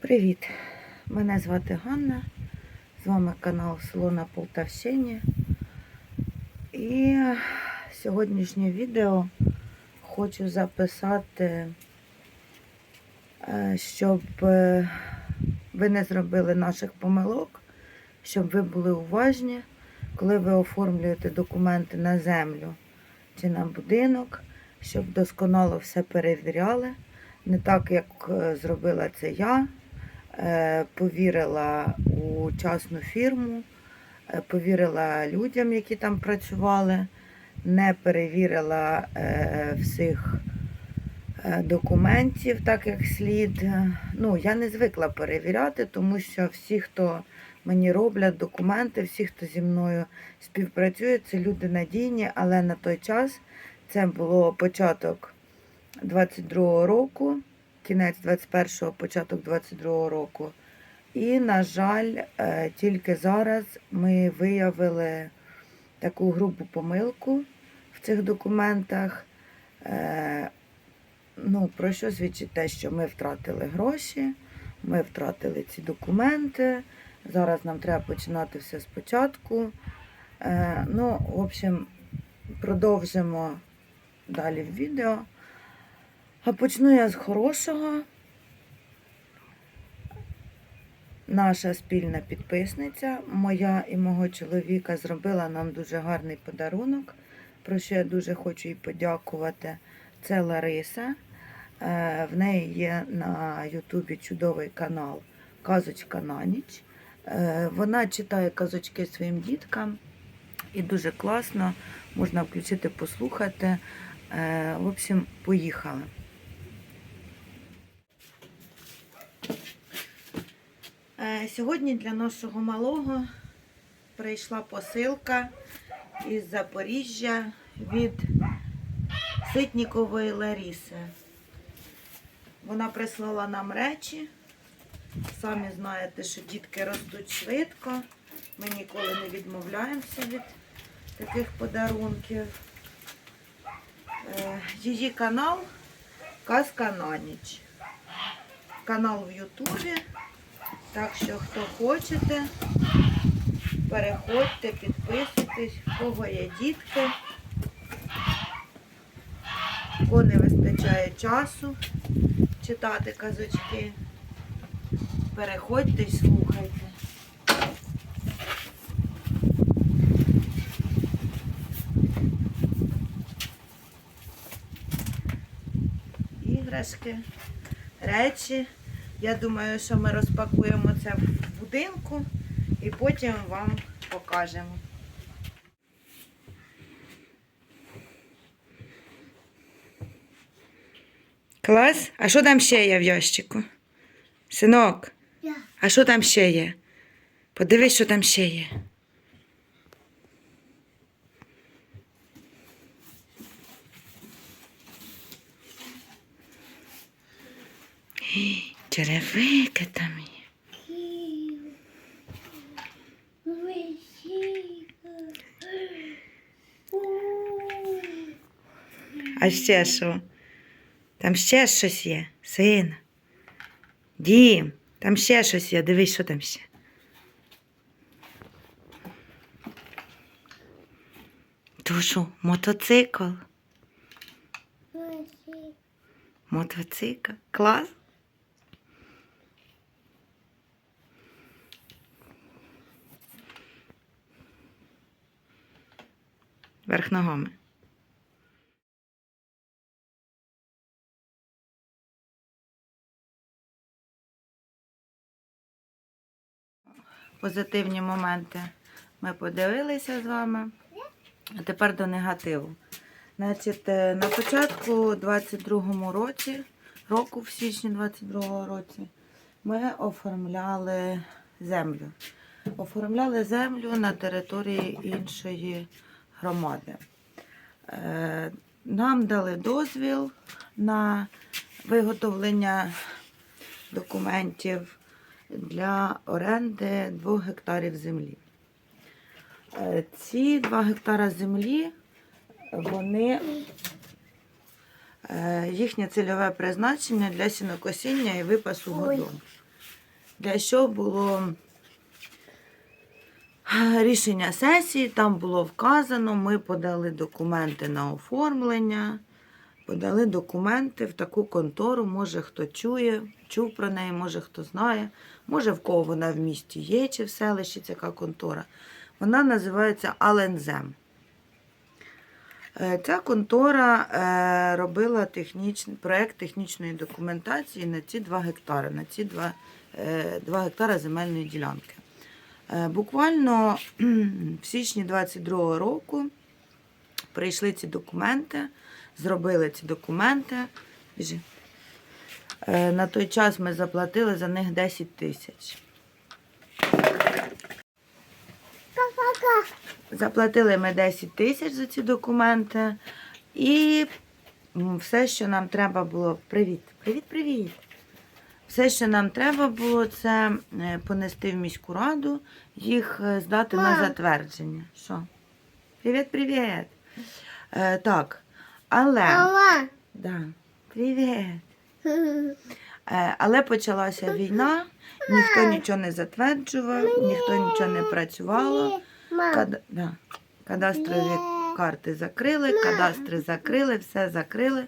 Привіт! Мене звати Ганна. З вами канал Село на Полтавщині. І сьогоднішнє відео хочу записати, е, щоб е, ви не зробили наших помилок, щоб ви були уважні, коли ви оформлюєте документи на землю чи на будинок, щоб досконало все перевіряли. Не так, як е, зробила це я. Е, Повірила у частну фірму, е, повірила людям, які там працювали, не перевірила е, всіх документів, так як слід. Ну, я не звикла перевіряти, тому що всі, хто мені роблять документи, всі, хто зі мною співпрацює, це люди надійні, але на той час це було початок 22-го року, кінець 21-го, початок 22-го року. І, на жаль, е, тільки зараз ми виявили таку грубу помилку в цих документах. Е, Ну, про що свідчить те, що ми втратили гроші, ми втратили ці документи. Зараз нам треба починати все спочатку. Е, Ну, в общем, продовжимо далі в відео. А почну я з хорошого. Наша спільна підписниця, моя і мого чоловіка, зробила нам дуже гарний подарунок, про що я дуже хочу їй подякувати. Це Лариса. Е, В неї є на Ютубі чудовий канал Казочка на ніч. Е, Вона читає казочки своїм діткам і дуже класно. Можна включити, послухати. Е, В общем, поїхали. Сьогодні для нашого малого прийшла посилка із Запоріжжя від Ситнікової Ларіси. Вона прислала нам речі. Самі знаєте, що дітки ростуть швидко. Ми ніколи не відмовляємося від таких подарунків. Е, Її канал Казка на ніч. Канал в Ютубі. Так що, хто хочете, переходьте, підписуйтесь, в кого є дітки, кого не вистачає часу читати казочки. Переходьте і слухайте. Іграшки, речі. Я думаю, що ми розпакуємо це в будинку і потім вам покажемо. Клас? А що там ще є в ящику? Синок, а що там ще є? Подивись, що там ще є. Черевики там є. А ще що? Там ще щось є, син. Дім, там ще щось є. Дивись, що там ще. То що, мотоцикл? Мотоцикл. Клас. Верх ногами. Позитивні моменти ми подивилися з вами. А тепер до негативу. Значить, е, на початку 22-му році, року в січні 22-го році, ми оформляли землю. Оформляли землю на території іншої громади. Е, Нам дали дозвіл на виготовлення документів для оренди 2 гектарів землі. Е, Ці 2 гектара землі, вони е, їхнє цільове призначення для сінокосіння і випасу годом. для що було рішення сесії, там було вказано, ми подали документи на оформлення, подали документи в таку контору, може хто чує, чув про неї, може хто знає, може в кого вона в місті є, чи в селищі така контора. Вона називається Алензем. Е, Ця контора е, робила технічний, проєкт технічної документації на ці 2 гектари, на ці 2, 2 гектари земельної ділянки. Е, Буквально в січні 22 року прийшли ці документи, зробили ці документи. Е, На той час ми заплатили за них 10 тисяч. Заплатили ми 10 тисяч за ці документи. І все, що нам треба було. Привіт, привіт, привіт. Все, що нам треба було, це е, понести в міську раду, їх е, здати на затвердження. Що? Привіт, привіт. Е, так. Але. Мама. Да. Привіт. Е, Але почалася війна, ніхто нічого не затверджував, ніхто нічого не працювало. Мам. Кад... Да. Кадастрові карти закрили, кадастри закрили, все закрили.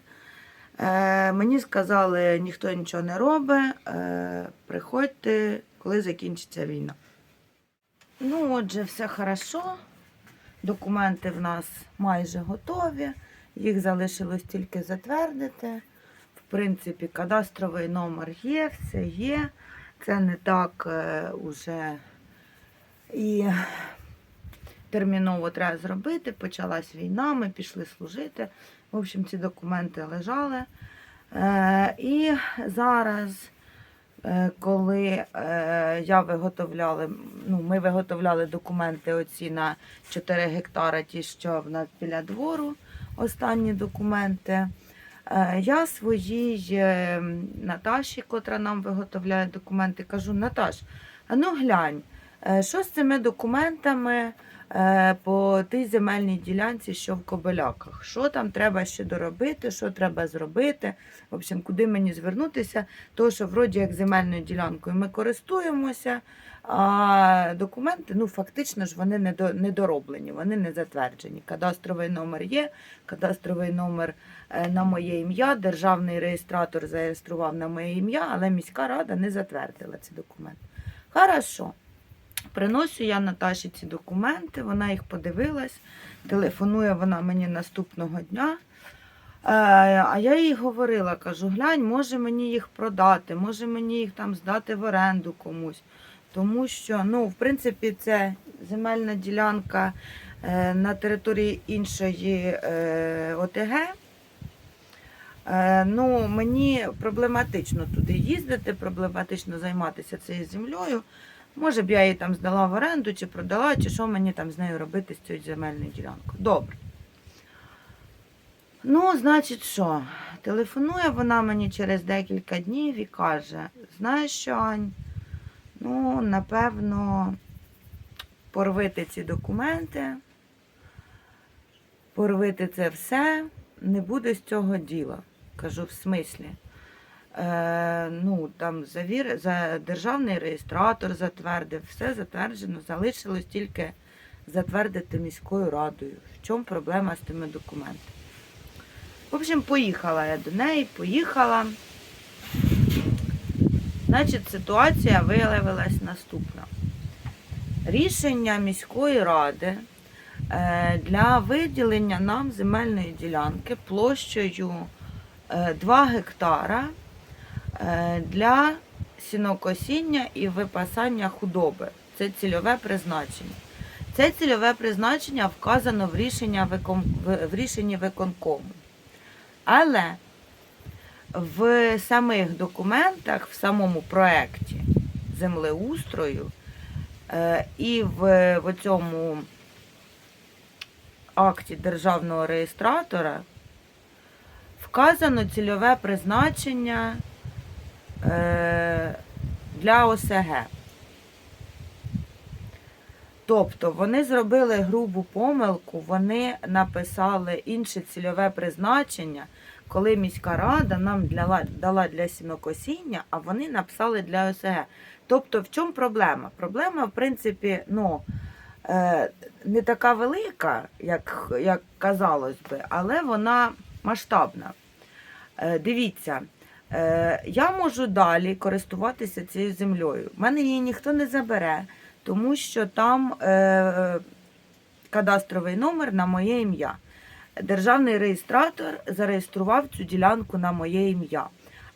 Е, мені сказали, ніхто нічого не робить, е, приходьте, коли закінчиться війна. Ну, отже, все хорошо. Документи в нас майже готові. Їх залишилось тільки затвердити. В принципі, кадастровий номер є, все є. Це не так е, уже і терміново треба зробити. Почалась війна, ми пішли служити. В общем, ці документи лежали. Е, і зараз, е, коли е, я виготовляла, ну, ми виготовляли документи оці на 4 гектара, ті, що в нас біля двору, останні документи. Е, Я своїй е, Наташі, котра нам виготовляє документи, кажу: Наташ, ну глянь, е, що з цими документами по тій земельній ділянці, що в Кобиляках? Що там треба ще доробити, що треба зробити? В общем, куди мені звернутися? Тому що вроді як земельною ділянкою ми користуємося, а документи, ну фактично ж вони не дороблені, вони не затверджені. Кадастровий номер є, кадастровий номер е, на моє ім'я, державний реєстратор зареєстрував на моє ім'я, але міська рада не затвердила ці документи. Хорошо. Приношу я Наташі ці документи, вона їх подивилась, телефонує вона мені наступного дня. Е, А я їй говорила, кажу, глянь, може мені їх продати, може мені їх там здати в оренду комусь. Тому що, ну, в принципі, це земельна ділянка е, на території іншої е, ОТГ. Ну, мені проблематично туди їздити, проблематично займатися цією землею. Може б я її там здала в оренду, чи продала, чи що мені там з нею робити з цією земельною ділянкою. Добре. Ну, значить, що? Телефонує вона мені через декілька днів і каже: знаєш що, Ань, ну, напевно, порвити ці документи, порвити це все, не буде з цього діла. Кажу, в смислі. Е, ну, там завір, за державний реєстратор затвердив, все затверджено, залишилось тільки затвердити міською радою. В чому проблема з тими документами? В общем, поїхала я до неї, поїхала. Значить, ситуація виявилась наступна. Рішення міської ради е, для виділення нам земельної ділянки площею е, 2 гектара е, для сінокосіння і випасання худоби. Це цільове призначення. Це цільове призначення вказано в, рішення викон... в- рішенні виконкому. Але в самих документах, в самому проєкті землеустрою е, і в, в цьому акті державного реєстратора вказано цільове призначення е, для ОСГ. Тобто вони зробили грубу помилку, вони написали інше цільове призначення, коли міська рада нам дала, дала для сінокосіння, а вони написали для ОСГ. Тобто, в чому проблема? Проблема, в принципі, ну, е, не така велика, як, як казалось би, але вона масштабна. Е, дивіться, е, я можу далі користуватися цією землею. У мене її ніхто не забере, тому що там е, кадастровий номер на моє ім'я. Державний реєстратор зареєстрував цю ділянку на моє ім'я.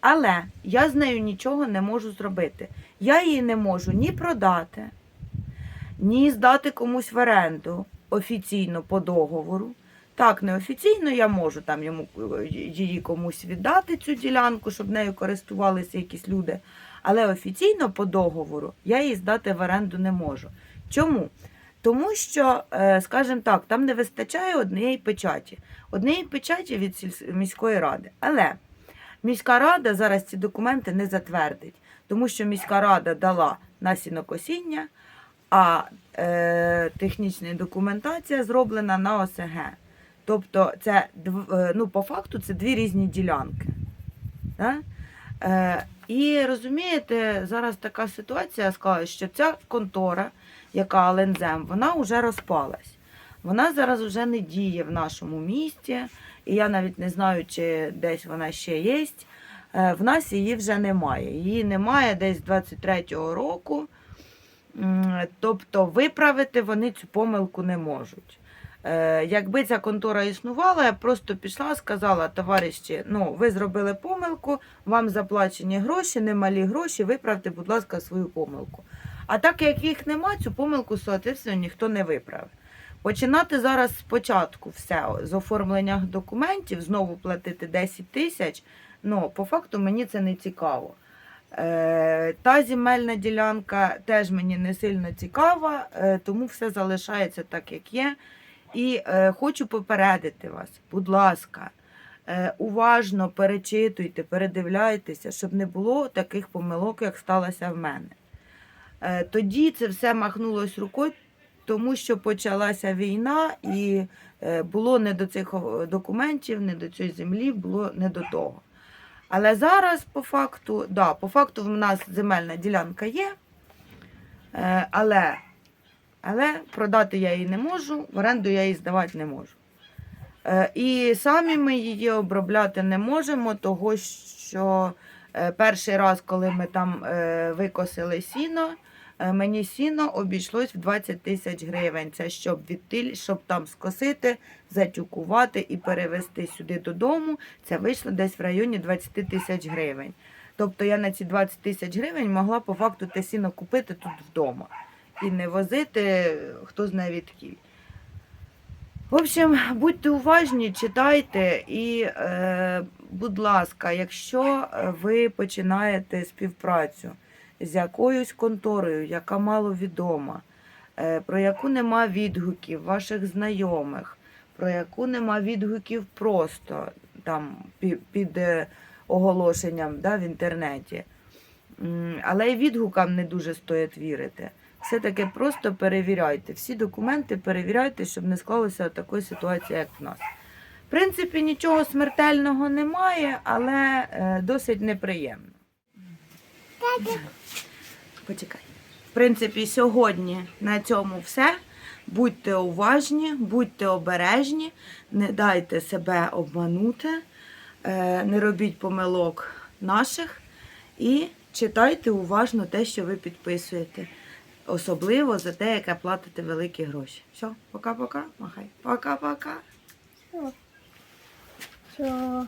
Але я з нею нічого не можу зробити. Я її не можу ні продати, ні здати комусь в оренду офіційно по договору. Так, неофіційно я можу там йому е, її комусь віддати, цю ділянку, щоб нею користувалися якісь люди. Але офіційно по договору я її здати в оренду не можу. Чому? Тому що, е, скажімо так, там не вистачає однієї печаті. Однієї печаті від міської ради. Але міська рада зараз ці документи не затвердить, тому що міська рада дала на сінокосіння, а е, технічна документація зроблена на ОСГ. Тобто, це е, ну, по факту це дві різні ділянки. Да? Е, і розумієте, зараз така ситуація склалася, що ця контора, яка Лензем, вона вже розпалась. Вона зараз вже не діє в нашому місті, і я навіть не знаю, чи десь вона ще є. Е, В нас її вже немає. Її немає десь з 23-го року. Тобто виправити вони цю помилку не можуть. Е, Якби ця контора існувала, я просто пішла, сказала, товариші, ну ви зробили помилку, вам заплачені гроші, немалі гроші, виправте, будь ласка, свою помилку. А так як їх нема, цю помилку, соответственно, ніхто не виправив. Починати зараз спочатку все з оформлення документів, знову платити 10 тисяч. Ну, по факту мені це не цікаво. Е, та земельна ділянка теж мені не сильно цікава, е, тому все залишається так, як є. І е, хочу попередити вас, будь ласка, е, уважно перечитуйте, передивляйтеся, щоб не було таких помилок, як сталося в мене. Е, тоді це все махнулось рукою, тому що почалася війна, і е, було не до цих документів, не до цієї землі, було не до того. Але зараз, по факту, да, по факту в нас земельна ділянка є, е, але, але продати я її не можу, в оренду я її здавати не можу. Е, І самі ми її обробляти не можемо, того що е, перший раз, коли ми там е, викосили сіно, мені сіно обійшлось в 20 тисяч гривень. Це щоб відтиль, щоб там скосити, затюкувати і перевезти сюди додому. Це вийшло десь в районі 20 тисяч гривень. Тобто я на ці 20 тисяч гривень могла по факту те сіно купити тут вдома і не возити хто знає відкіль. В общем, будьте уважні, читайте і, е, будь ласка, якщо ви починаєте співпрацю з якоюсь конторою, яка маловідома, е, про яку нема відгуків ваших знайомих, про яку нема відгуків просто там під, під е, оголошенням да, в інтернеті, але й відгукам не дуже стоїть вірити. Все-таки просто перевіряйте. Всі документи перевіряйте, щоб не склалося такої ситуації, як в нас. В принципі, нічого смертельного немає, але е, досить неприємно. Почекай. В принципі, сьогодні на цьому все. Будьте уважні, будьте обережні, не дайте себе обманути, е, не робіть помилок наших і читайте уважно те, що ви підписуєте. Особливо за те, яке платите великі гроші. Все, пока-пока, махай. Пока-пока. Що?